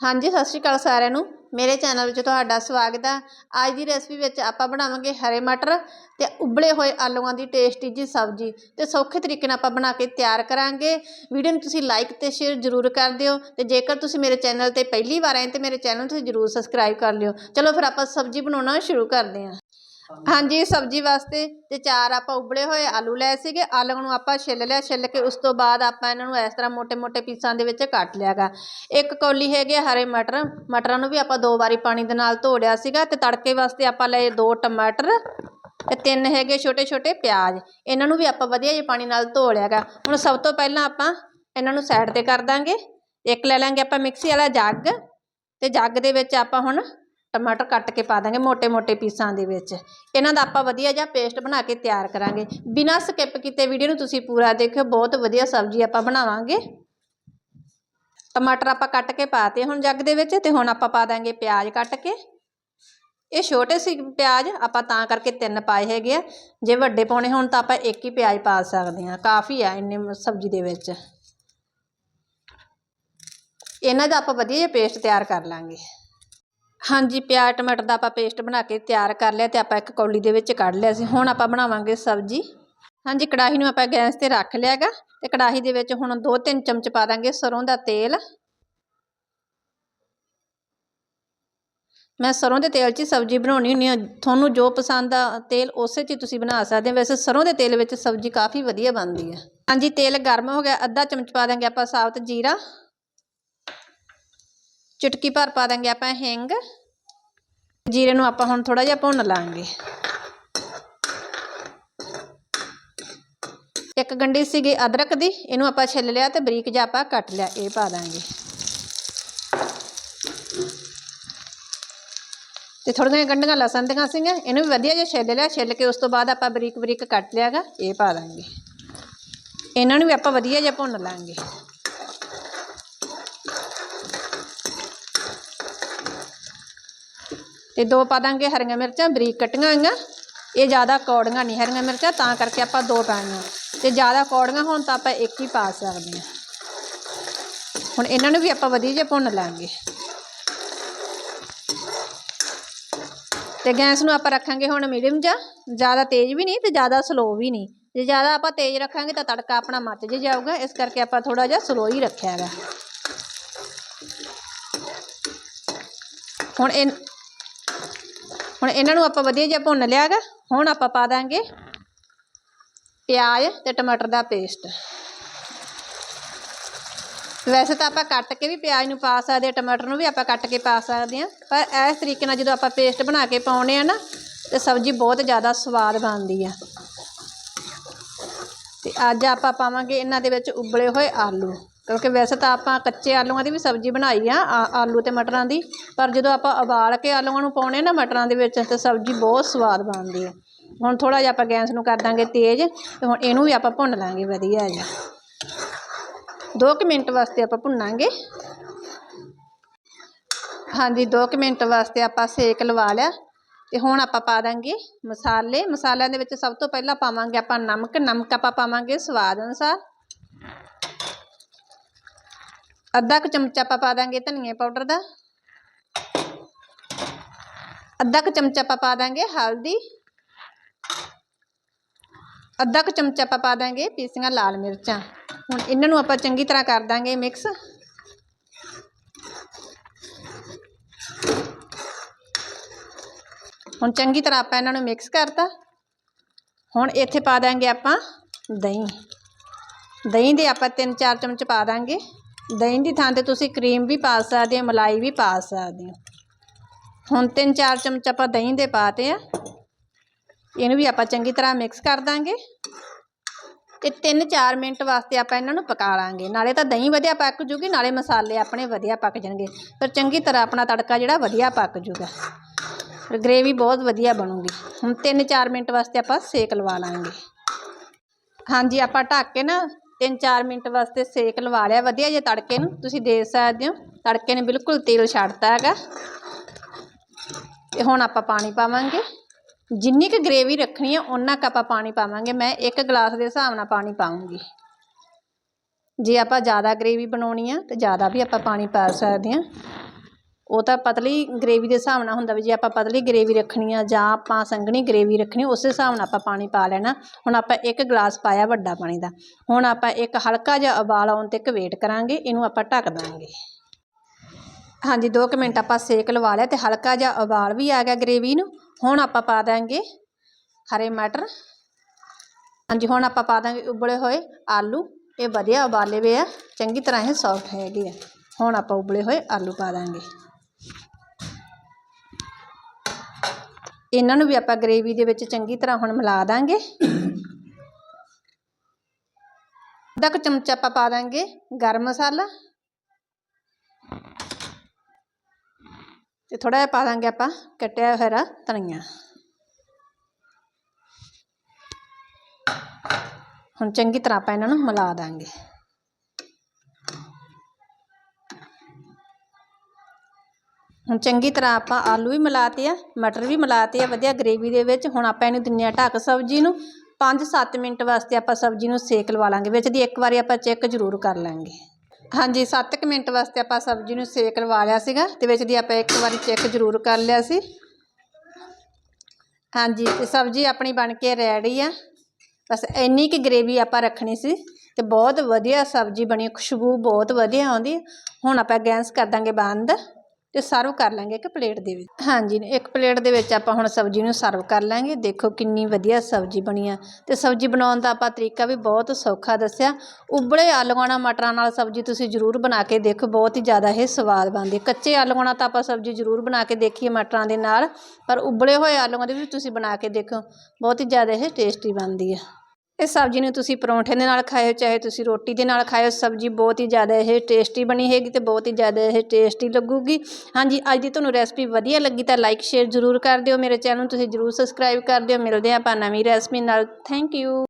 ਹਾਂਜੀ, ਸਤਿ ਸ਼੍ਰੀ ਅਕਾਲ ਸਾਰਿਆਂ ਨੂੰ। ਮੇਰੇ ਚੈਨਲ ਵਿੱਚ ਤੁਹਾਡਾ ਸਵਾਗਤ ਹੈ ਅੱਜ ਦੀ ਰੈਸਪੀ ਵਿੱਚ ਆਪਾਂ ਬਣਾਵਾਂਗੇ ਹਰੇ ਮਟਰ ਤੇ ਉਬਲੇ ਹੋਏ ਆਲੂਆਂ ਦੀ ਟੇਸਟੀ ਜੀ ਸਬਜ਼ੀ। ਤੇ ਸੌਖੇ ਤਰੀਕੇ ਨਾਲ ਆਪਾਂ ਬਣਾ ਕੇ ਤਿਆਰ ਕਰਾਂਗੇ। ਵੀਡੀਓ ਨੂੰ ਤੁਸੀਂ ਲਾਈਕ ਤੇ ਸ਼ੇਅਰ ਜ਼ਰੂਰ ਕਰ ਦਿਓ। ਤੇ ਜੇਕਰ ਤੁਸੀਂ ਮੇਰੇ ਚੈਨਲ ਤੇ ਪਹਿਲੀ ਵਾਰ ਆਏ ਤੇ ਮੇਰੇ ਚੈਨਲ ਨੂੰ ਤੁਸੀਂ ਜ਼ਰੂਰ ਸਬਸਕ੍ਰਾਈਬ ਕਰ ਲਿਓ। ਚਲੋ ਫਿਰ ਆਪਾਂ ਸਬਜ਼ੀ ਬਣਾਉਣਾ ਸ਼ੁਰੂ ਕਰਦੇ ਹਾਂ। ਹਾਂਜੀ, ਸਬਜ਼ੀ ਵਾਸਤੇ ਤੇ ਚਾਰ ਆਪਾਂ ਉਬਲੇ ਹੋਏ ਆਲੂ ਲਏ ਸੀਗੇ। ਆਲੂ ਨੂੰ ਆਪਾਂ ਛਿੱਲ ਲਿਆ, ਛਿੱਲ ਕੇ ਉਸ ਤੋਂ ਬਾਅਦ ਆਪਾਂ ਇਹਨਾਂ ਨੂੰ ਇਸ ਤਰ੍ਹਾਂ ਮੋٹے-ਮੋٹے ਪੀਸਾਂ ਦੇ ਵਿੱਚ ਕੱਟ ਲਿਆਗਾ। ਇੱਕ ਕੌਲੀ ਹੈਗੇ ਹਰੇ ਮਟਰ, ਮਟਰਾਂ ਨੂੰ ਵੀ ਆਪਾਂ ਦੋ ਵਾਰੀ ਪਾਣੀ ਦੇ ਨਾਲ ਧੋ ਲਿਆ ਸੀਗਾ ਤੇ ਤੜਕੇ ਵਾਸਤੇ ਆਪਾਂ ਲਏ ਦੋ ਟਮਾਟਰ ਤੇ ਤਿੰਨ ਹੈਗੇ ਛੋਟੇ-ਛੋਟੇ ਪਿਆਜ਼। ਇਹਨਾਂ ਨੂੰ ਵੀ ਆਪਾਂ ਵਧੀਆ ਜਿਹੇ ਪਾਣੀ ਨਾਲ ਧੋ ਲਿਆਗਾ ਹੁਣ ਸਭ ਤੋਂ ਪਹਿਲਾਂ ਆਪਾਂ ਇਹਨਾਂ ਨੂੰ ਸਾਈਡ ਤੇ ਕਰ ਦਾਂਗੇ। ਇੱਕ ਲੈ ਲਾਂਗੇ ਆਪਾਂ ਮਿਕਸੀ ਵਾਲਾ ਜੱਗ ਤੇ ਜੱਗ ਦੇ ਵਿੱਚ ਆਪਾਂ ਹੁਣ ਟਮਾਟਰ ਕੱਟ ਕੇ ਪਾ ਦਾਂਗੇ ਮੋٹے-ਮੋٹے ਪੀਸਾਂ ਦੇ ਵਿੱਚ। ਇਹਨਾਂ ਦਾ ਆਪਾਂ ਵਧੀਆ ਜਿਹਾ ਪੇਸਟ ਬਣਾ ਕੇ ਤਿਆਰ ਕਰਾਂਗੇ। ਬਿਨਾਂ ਸਕਿਪ ਕੀਤੇ ਵੀਡੀਓ ਨੂੰ ਤੁਸੀਂ ਪੂਰਾ ਦੇਖਿਓ, ਬਹੁਤ ਵਧੀਆ ਸਬਜ਼ੀ ਆਪਾਂ ਬਣਾਵਾਂਗੇ। ਟਮਾਟਰ ਆਪਾਂ ਕੱਟ ਕੇ ਪਾਤੇ ਹੁਣ ਜੱਗ ਦੇ ਵਿੱਚ ਤੇ ਹੁਣ ਆਪਾਂ ਪਾ ਦਾਂਗੇ ਪਿਆਜ਼ ਕੱਟ ਕੇ। ਇਹ ਛੋਟੇ ਸੀ ਪਿਆਜ਼, ਆਪਾਂ ਤਾਂ ਕਰਕੇ ਤਿੰਨ ਪਾਏ ਹੈਗੇ ਆ। ਜੇ ਵੱਡੇ ਪਾਉਣੇ ਹੋਣ ਤਾਂ ਆਪਾਂ ਇੱਕ ਹੀ ਪਿਆਜ਼ ਪਾ ਸਕਦੇ ਆ ਕਾਫੀ ਆ ਇੰਨੇ ਸਬਜ਼ੀ ਦੇ ਵਿੱਚ। ਇਹਨਾਂ ਦਾ ਆਪਾਂ ਵਧੀਆ ਜਿਹਾ ਪੇਸਟ ਤਿਆਰ ਕਰ ਲਾਂਗੇ। ਹਾਂਜੀ ਪਿਆਜ਼ ਟਮਾਟਰ ਦਾ ਆਪਾਂ ਪੇਸਟ ਬਣਾ ਕੇ ਤਿਆਰ ਕਰ ਲਿਆ ਤੇ ਆਪਾਂ ਇੱਕ ਕੌਲੀ ਦੇ ਵਿੱਚ ਕੱਢ ਲਿਆ ਸੀ। ਹੁਣ ਆਪਾਂ ਬਣਾਵਾਂਗੇ ਸਬਜ਼ੀ। ਹਾਂਜੀ, ਕੜਾਹੀ ਨੂੰ ਆਪਾਂ ਗੈਸ ਤੇ ਰੱਖ ਲਿਆਗਾ ਤੇ ਕੜਾਹੀ ਦੇ ਵਿੱਚ ਹੁਣ 2-3 ਚਮਚ ਪਾ ਦਾਂਗੇ ਸਰੋਂ ਦਾ ਤੇਲ। ਮੈਂ ਸਰੋਂ ਦੇ ਤੇਲ 'ਚ ਹੀ ਸਬਜ਼ੀ ਬਣਾਉਣੀ ਹੁੰਦੀ ਆ ਤੁਹਾਨੂੰ ਜੋ ਪਸੰਦ ਆ ਤੇਲ ਉਸੇ 'ਚ ਹੀ ਤੁਸੀਂ ਬਣਾ ਸਕਦੇ ਹੋ। ਵੈਸੇ ਸਰੋਂ ਦੇ ਤੇਲ ਵਿੱਚ ਸਬਜ਼ੀ ਕਾਫੀ ਵਧੀਆ ਬਣਦੀ ਹੈ। ਹਾਂਜੀ, ਤੇਲ ਗਰਮ ਹੋ ਗਿਆ। ਅੱਧਾ ਚਮਚ ਪਾ ਦਾਂਗੇ ਆਪਾਂ ਸਾਬਤ ਜੀਰਾ। ਚੁਟਕੀ ਭਰ ਪਾ ਦਾਂਗੇ ਆਪਾਂ ਹਿੰਗ। ਜੀਰੇ ਨੂੰ ਆਪਾਂ ਹੁਣ ਥੋੜਾ ਜਿਹਾ ਭੁੰਨ ਲਾਂਗੇ। ਇੱਕ ਗੰਢੀ ਸੀਗੀ ਅਦਰਕ ਦੀ, ਇਹਨੂੰ ਆਪਾਂ ਛਿੱਲ ਲਿਆ ਤੇ ਬਰੀਕ ਜਿਹਾ ਆਪਾਂ ਕੱਟ ਲਿਆ, ਇਹ ਪਾ ਦਾਂਗੇ। ਤੇ ਥੋੜੀਆਂ ਗੰਢੀਆਂ ਲਸਣ ਦੀਆਂ ਸੀਗੀਆਂ, ਇਹਨੂੰ ਵੀ ਵਧੀਆ ਜਿਹਾ ਛਿੱਲ ਲਿਆ, ਛਿੱਲ ਕੇ ਉਸ ਤੋਂ ਬਾਅਦ ਆਪਾਂ ਬਰੀਕ ਬਰੀਕ ਕੱਟ ਲਿਆਗਾ, ਇਹ ਪਾ ਦਾਂਗੇ। ਇਹਨਾਂ ਨੂੰ ਵੀ ਆਪਾਂ ਵਧੀਆ ਜਿਹਾ ਭੁੰਨ ਲਾਂਗੇ। ਤੇ ਦੋ ਪਾ ਦਾਂਗੇ ਹਰੀਆਂ ਮਿਰਚਾਂ, ਬਰੀਕ ਕੱਟੀਆਂ ਹੋਈਆਂ। ਇਹ ਜ਼ਿਆਦਾ ਕੌੜੀਆਂ ਨਹੀਂ, ਹਰੀਆਂ ਮਿਰਚਾਂ, ਤਾਂ ਕਰਕੇ ਆਪਾਂ ਦੋ ਪਾਈਆਂ ਤੇ ਜ਼ਿਆਦਾ ਕੌੜੀਆਂ ਹੋਣ ਤਾਂ ਆਪਾਂ ਇੱਕ ਹੀ ਪਾ ਸਕਦੇ ਹਾਂ। ਹੁਣ ਇਹਨਾਂ ਨੂੰ ਵੀ ਆਪਾਂ ਵਧੀਆ ਜਿਹਾ ਭੁੰਨ ਲਾਂਗੇ। ਤੇ ਗੈਸ ਨੂੰ ਆਪਾਂ ਰੱਖਾਂਗੇ ਹੁਣ ਮੀਡੀਅਮ ਜਾਂ ਜ਼ਿਆਦਾ ਤੇਜ਼ ਵੀ ਨਹੀਂ ਤੇ ਜ਼ਿਆਦਾ ਸਲੋ ਵੀ ਨਹੀਂ। ਜੇ ਜ਼ਿਆਦਾ ਆਪਾਂ ਤੇਜ਼ ਰੱਖਾਂਗੇ ਤਾਂ ਤੜਕਾ ਆਪਣਾ ਮੱਚ ਜੇ ਜਾਊਗਾ, ਇਸ ਕਰਕੇ ਆਪਾਂ ਥੋੜਾ ਜਿਹਾ ਸਲੋ ਹੀ ਰੱਖਿਆ ਹੈਗਾ ਹੁਣ ਇਹ ਹੁਣ ਇਹਨਾਂ ਨੂੰ ਆਪਾਂ ਵਧੀਆ ਜਿਹਾ ਭੁੰਨ ਲਿਆਗਾ, ਹੁਣ ਆਪਾਂ ਪਾ ਦਾਂਗੇ ਪਿਆਜ਼ ਤੇ ਟਮਾਟਰ ਦਾ ਪੇਸਟ। ਵੈਸੇ ਤਾਂ ਆਪਾਂ ਕੱਟ ਕੇ ਵੀ ਪਿਆਜ਼ ਨੂੰ ਪਾ ਸਕਦੇ ਹਾਂ ਟਮਾਟਰ ਨੂੰ ਵੀ ਆਪਾਂ ਕੱਟ ਕੇ ਪਾ ਸਕਦੇ ਹਾਂ ਪਰ ਇਸ ਤਰੀਕੇ ਨਾਲ ਜਦੋਂ ਆਪਾਂ ਪੇਸਟ ਬਣਾ ਕੇ ਪਾਉਨੇ ਆ ਨਾ, ਤੇ ਸਬਜ਼ੀ ਬਹੁਤ ਜ਼ਿਆਦਾ ਸਵਾਦ ਬਣਦੀ ਆ। ਤੇ ਅੱਜ ਆਪਾਂ ਪਾਵਾਂਗੇ ਇਹਨਾਂ ਦੇ ਵਿੱਚ ਉਬਲੇ ਹੋਏ ਆਲੂ। ਕਿਉਂਕਿ ਵੈਸੇ ਤਾਂ ਆਪਾਂ ਕੱਚੇ ਆਲੂਆਂ ਦੀ ਵੀ ਸਬਜ਼ੀ ਬਣਾਈ ਆ, ਆ- ਆਲੂ ਤੇ ਮਟਰਾਂ ਦੀ, ਪਰ ਜਦੋਂ ਆਪਾਂ ਉਬਾਲ ਕੇ ਆਲੂਆਂ ਨੂੰ ਪਾਉਣੇ ਨਾ ਮਟਰਾਂ ਦੇ ਵਿੱਚ, ਤਾਂ ਸਬਜ਼ੀ ਬਹੁਤ ਸਵਾਦ ਬਣਦੀ ਹੈ ਹੁਣ ਥੋੜ੍ਹਾ ਜਿਹਾ ਆਪਾਂ ਗੈਸ ਨੂੰ ਕਰ ਦਾਂਗੇ ਤੇਜ਼, ਤੇ ਹੁਣ ਇਹਨੂੰ ਵੀ ਆਪਾਂ ਭੁੰਨ ਲਾਂਗੇ, ਵਧੀਆ ਜਿਹਾ। ਦੋ ਕੁ ਮਿੰਟ ਵਾਸਤੇ ਆਪਾਂ ਭੁੰਨਾਂਗੇ। ਹਾਂਜੀ, ਦੋ ਕੁ ਮਿੰਟ ਵਾਸਤੇ ਆਪਾਂ ਸੇਕ ਲਵਾ ਲਿਆ, ਤੇ ਹੁਣ ਆਪਾਂ ਪਾ ਦਾਂਗੇ ਮਸਾਲੇ। ਮਸਾਲਿਆਂ ਦੇ ਵਿੱਚ ਸਭ ਤੋਂ ਪਹਿਲਾਂ ਪਾਵਾਂਗੇ ਆਪਾਂ ਨਮਕ ਨਮਕ ਆਪਾਂ ਪਾਵਾਂਗੇ ਸਵਾਦ ਅਨੁਸਾਰ। ਅੱਧਾ ਕੁ ਚਮਚਾ ਆਪਾਂ ਪਾ ਦਾਂਗੇ ਧਨੀਏ ਪਾਊਡਰ ਦਾ। ਅੱਧਾ ਕੁ ਚਮਚਾ ਆਪਾਂ ਪਾ ਦਾਂਗੇ ਹਲਦੀ। ਅੱਧਾ ਕੁ ਚਮਚਾ ਆਪਾਂ ਪਾ ਦਾਂਗੇ ਪੀਸੀਆਂ ਲਾਲ ਮਿਰਚਾਂ। ਹੁਣ ਇਹਨਾਂ ਨੂੰ ਆਪਾਂ ਚੰਗੀ ਤਰ੍ਹਾਂ ਕਰ ਦਾਂਗੇ ਮਿਕਸ। ਹੁਣ ਚੰਗੀ ਤਰ੍ਹਾਂ ਆਪਾਂ ਇਹਨਾਂ ਨੂੰ ਮਿਕਸ ਕਰਤਾ। ਹੁਣ ਇੱਥੇ ਪਾ ਦਾਂਗੇ ਆਪਾਂ ਦਹੀਂ। ਦਹੀਂ ਦੇ ਆਪਾਂ 3-4 ਚਮਚ ਪਾ ਦਾਂਗੇ। ਦਹੀਂ ਦੀ ਥਾਂ ਤੇ ਤੁਸੀਂ ਕਰੀਮ ਵੀ ਪਾ ਸਕਦੇ ਹੋ, ਮਲਾਈ ਵੀ ਪਾ ਸਕਦੇ ਹੋ। ਹੁਣ 3-4 ਚਮਚ ਆਪਾਂ ਦਹੀਂ ਦੇ ਪਾਤੇ ਆ। ਇਹਨੂੰ ਵੀ ਆਪਾਂ ਚੰਗੀ ਤਰ੍ਹਾਂ ਮਿਕਸ ਕਰ ਦਾਂਗੇ। ਤੇ 3-4 ਮਿੰਟ ਵਾਸਤੇ ਆਪਾਂ ਇਹਨਾਂ ਨੂੰ ਪਕਾ ਲਾਂਗੇ। ਨਾਲੇ ਤਾਂ ਦਹੀਂ ਵਧੀਆ ਪੱਕ ਜੂਗੀ, ਨਾਲੇ ਮਸਾਲੇ ਆਪਣੇ ਵਧੀਆ ਪੱਕ ਜਾਣਗੇ। ਫਿਰ ਚੰਗੀ ਤਰ੍ਹਾਂ ਆਪਣਾ ਤੜਕਾ ਜਿਹੜਾ ਵਧੀਆ ਪੱਕ ਜੂਗਾ। ਫਿਰ ਗ੍ਰੇਵੀ ਬਹੁਤ ਵਧੀਆ ਬਣੂਗੀ। ਹੁਣ 3-4 ਮਿੰਟ ਵਾਸਤੇ ਆਪਾਂ ਸੇਕ ਲਵਾ ਲਾਂਗੇ। ਹਾਂਜੀ, ਆਪਾਂ ਢੱਕ ਕੇ ਨਾ 3-4 ਮਿੰਟ ਵਾਸਤੇ ਸੇਕ ਲਵਾ ਲਿਆ, ਵਧੀਆ ਜੇ ਤੜਕੇ ਨੂੰ, ਤੁਸੀਂ ਦੇਖ ਸਕਦੇ ਹੋ, ਤੜਕੇ ਨੇ ਬਿਲਕੁਲ ਤੇਲ ਛੱਡਤਾ ਹੈਗਾ। ਤੇ ਹੁਣ ਆਪਾਂ ਪਾਣੀ ਪਾਵਾਂਗੇ। ਜਿੰਨੀ ਕੁ ਗ੍ਰੇਵੀ ਰੱਖਣੀ ਹੈ ਉਹਨਾਂ ਕੁ ਆਪਾਂ ਪਾਣੀ ਪਾਵਾਂਗੇ। ਮੈਂ ਇੱਕ ਗਲਾਸ ਦੇ ਹਿਸਾਬ ਨਾਲ ਪਾਣੀ ਪਾਉਂਗੀ ਜੇ ਆਪਾਂ ਜ਼ਿਆਦਾ ਗ੍ਰੇਵੀ ਬਣਾਉਣੀ ਆ, ਤੇ ਜ਼ਿਆਦਾ ਵੀ ਆਪਾਂ ਪਾਣੀ ਪਾ ਸਕਦੇ ਹਾਂ ਉਹ ਤਾਂ ਪਤਲੀ ਗਰੇਵੀ ਦੇ ਹਿਸਾਬ ਨਾਲ ਹੁੰਦਾ ਵੀ ਜੇ ਆਪਾਂ ਪਤਲੀ ਗਰੇਵੀ ਰੱਖਣੀ ਆ ਜਾਂ ਆਪਾਂ ਸੰਘਣੀ ਗਰੇਵੀ ਰੱਖਣੀ, ਉਸੇ ਹਿਸਾਬ ਨਾਲ ਆਪਾਂ ਪਾਣੀ ਪਾ ਲੈਣਾ। ਹੁਣ ਆਪਾਂ ਇੱਕ ਗਲਾਸ ਪਾਇਆ ਵੱਡਾ ਪਾਣੀ ਦਾ। ਹੁਣ ਆਪਾਂ ਇੱਕ ਹਲਕਾ ਜਿਹਾ ਉਬਾਲ ਆਉਣ ਤੱਕ ਵੇਟ ਕਰਾਂਗੇ, ਇਹਨੂੰ ਆਪਾਂ ਢੱਕ ਦਾਂਗੇ। ਹਾਂਜੀ 2 ਮਿੰਟ ਆਪਾਂ ਸੇਕ ਲਵਾ ਲਿਆ ਤੇ ਹਲਕਾ ਜਿਹਾ ਉਬਾਲ ਵੀ ਆ ਗਿਆ ਗਰੇਵੀ ਨੂੰ। ਹੁਣ ਆਪਾਂ ਪਾ ਦਾਂਗੇ ਹਰੇ ਮਟਰ। ਹਾਂਜੀ, ਹੁਣ ਆਪਾਂ ਪਾ ਦਾਂਗੇ ਉਬਲੇ ਹੋਏ ਆਲੂ। ਇਹ ਵਧੀਆ ਉਬਾਲੇ ਵੇ ਆ। ਚੰਗੀ ਤਰ੍ਹਾਂ ਇਹ ਸੌਫਟ ਹੈਗੇ ਆ। ਹੁਣ ਆਪਾਂ ਉਬਲੇ ਹੋਏ ਆਲੂ ਪਾ ਦਾਂਗੇ। ਇਹਨਾਂ ਨੂੰ ਵੀ ਆਪਾਂ ਗਰੇਵੀ ਦੇ ਵਿੱਚ ਚੰਗੀ ਤਰ੍ਹਾਂ ਹੁਣ ਮਿਲਾ ਦਾਂਗੇ। ਅੱਧਾ ਕੁ ਚਮਚਾ ਆਪਾਂ ਪਾ ਦਾਂਗੇ ਗਰਮ ਮਸਾਲਾ। ਤੇ ਥੋੜਾ ਜਿਹਾ ਪਾ ਦਾਂਗੇ ਆਪਾਂ ਕੱਟਿਆ ਹੋਇਆ ਧਨੀਆ। ਹੁਣ ਚੰਗੀ ਤਰ੍ਹਾਂ ਆਪਾਂ ਇਹਨਾਂ ਨੂੰ ਮਿਲਾ ਦਾਂਗੇ। ਹੁਣ ਚੰਗੀ ਤਰ੍ਹਾਂ ਆਪਾਂ ਆਲੂ ਵੀ ਮਿਲਾਤੇ ਆ, ਮਟਰ ਵੀ ਮਿਲਾਤੇ ਆ, ਵਧੀਆ ਗਰੇਵੀ ਦੇ ਵਿੱਚ। ਹੁਣ ਆਪਾਂ ਇਹਨੂੰ ਦਿੰਨੇ ਆ ਢੱਕ ਸਬਜ਼ੀ ਨੂੰ 5-7 ਮਿੰਟ ਵਾਸਤੇ ਆਪਾਂ ਸਬਜ਼ੀ ਨੂੰ ਸੇਕ ਲਵਾ ਲਾਂਗੇ, ਵਿੱਚ ਦੀ ਇੱਕ ਵਾਰੀ ਆਪਾਂ ਚੈੱਕ ਜ਼ਰੂਰ ਕਰ ਲਾਂਗੇ। ਹਾਂਜੀ 7 ਕੁ ਮਿੰਟ ਵਾਸਤੇ ਆਪਾਂ ਸਬਜ਼ੀ ਨੂੰ ਸੇਕ ਲਵਾ ਲਿਆ ਸੀਗਾ ਤੇ ਵਿੱਚ ਦੀ ਆਪਾਂ ਇੱਕ ਵਾਰੀ ਚੈੱਕ ਜ਼ਰੂਰ ਕਰ ਲਿਆ ਸੀ। ਹਾਂਜੀ, ਤੇ ਸਬਜ਼ੀ ਆਪਣੀ ਬਣ ਕੇ ਰੈਡੀ ਆ। ਬਸ ਇੰਨੀ ਕਿ ਗਰੇਵੀ ਆਪਾਂ ਰੱਖਣੀ ਸੀ ਤੇ ਬਹੁਤ ਵਧੀਆ ਸਬਜ਼ੀ ਬਣੀ, ਖੁਸ਼ਬੂ ਬਹੁਤ ਵਧੀਆ ਆਉਂਦੀ। ਹੁਣ ਆਪਾਂ ਗੈਸ ਕਰ ਦਾਂਗੇ ਬੰਦ। ਤੇ ਸਰਵ ਕਰ ਲਾਂਗੇ ਇੱਕ ਪਲੇਟ ਦੇ ਵਿੱਚ। ਹਾਂਜੀ, ਇੱਕ ਪਲੇਟ ਦੇ ਵਿੱਚ ਆਪਾਂ ਹੁਣ ਸਬਜ਼ੀ ਨੂੰ ਸਰਵ ਕਰ ਲਾਂਗੇ। ਦੇਖੋ ਕਿੰਨੀ ਵਧੀਆ ਸਬਜ਼ੀ ਬਣੀ ਆ। ਤੇ ਸਬਜ਼ੀ ਬਣਾਉਣ ਦਾ ਆਪਾਂ ਤਰੀਕਾ ਵੀ ਬਹੁਤ ਸੌਖਾ ਦੱਸਿਆ। ਉਬਲੇ ਆਲੂਆਂ ਨਾਲ ਮਟਰਾਂ ਨਾਲ ਸਬਜ਼ੀ ਤੁਸੀਂ ਜ਼ਰੂਰ ਬਣਾ ਕੇ ਦੇਖੋ, ਬਹੁਤ ਹੀ ਜ਼ਿਆਦਾ ਇਹ ਸਵਾਦ ਬਣਦੀ ਕੱਚੇ ਆਲੂਆਂ ਨਾਲ ਤਾਂ ਆਪਾਂ ਸਬਜ਼ੀ ਜ਼ਰੂਰ ਬਣਾ ਕੇ ਦੇਖੀਏ ਮਟਰਾਂ ਦੇ ਨਾਲ, ਪਰ ਉਬਲੇ ਹੋਏ ਆਲੂਆਂ ਦੇ ਵੀ ਤੁਸੀਂ ਬਣਾ ਕੇ ਦੇਖੋ, ਬਹੁਤ ਹੀ ਜ਼ਿਆਦਾ ਇਹ ਟੇਸਟੀ ਬਣਦੀ ਆ। ਇਸ ਸਬਜ਼ੀ ਨੂੰ ਤੁਸੀਂ ਪਰੌਂਠੇ ਦੇ ਨਾਲ ਖਾਇਓ, ਚਾਹੇ ਤੁਸੀਂ ਰੋਟੀ ਦੇ ਨਾਲ ਖਾਇਓ, ਸਬਜ਼ੀ ਬਹੁਤ ਹੀ ਜ਼ਿਆਦਾ ਇਹ ਟੇਸਟੀ ਬਣੀ ਹੈਗੀ ਤੇ ਬਹੁਤ ਹੀ ਜ਼ਿਆਦਾ ਇਹ ਟੇਸਟੀ ਲੱਗੂਗੀ। ਹਾਂਜੀ, ਅੱਜ ਦੀ ਤੁਹਾਨੂੰ ਰੈਸਪੀ ਵਧੀਆ ਲੱਗੀ ਤਾਂ ਲਾਈਕ ਸ਼ੇਅਰ ਜ਼ਰੂਰ ਕਰ ਦਿਓ ਮੇਰੇ ਚੈਨਲ ਨੂੰ, ਤੁਸੀਂ ਜ਼ਰੂਰ ਸਬਸਕ੍ਰਾਈਬ ਕਰ ਦਿਓ। ਮਿਲਦੇ ਹਾਂ ਆਪਾਂ ਨਵੀਂ ਰੈਸਪੀ ਨਾਲ। Thank you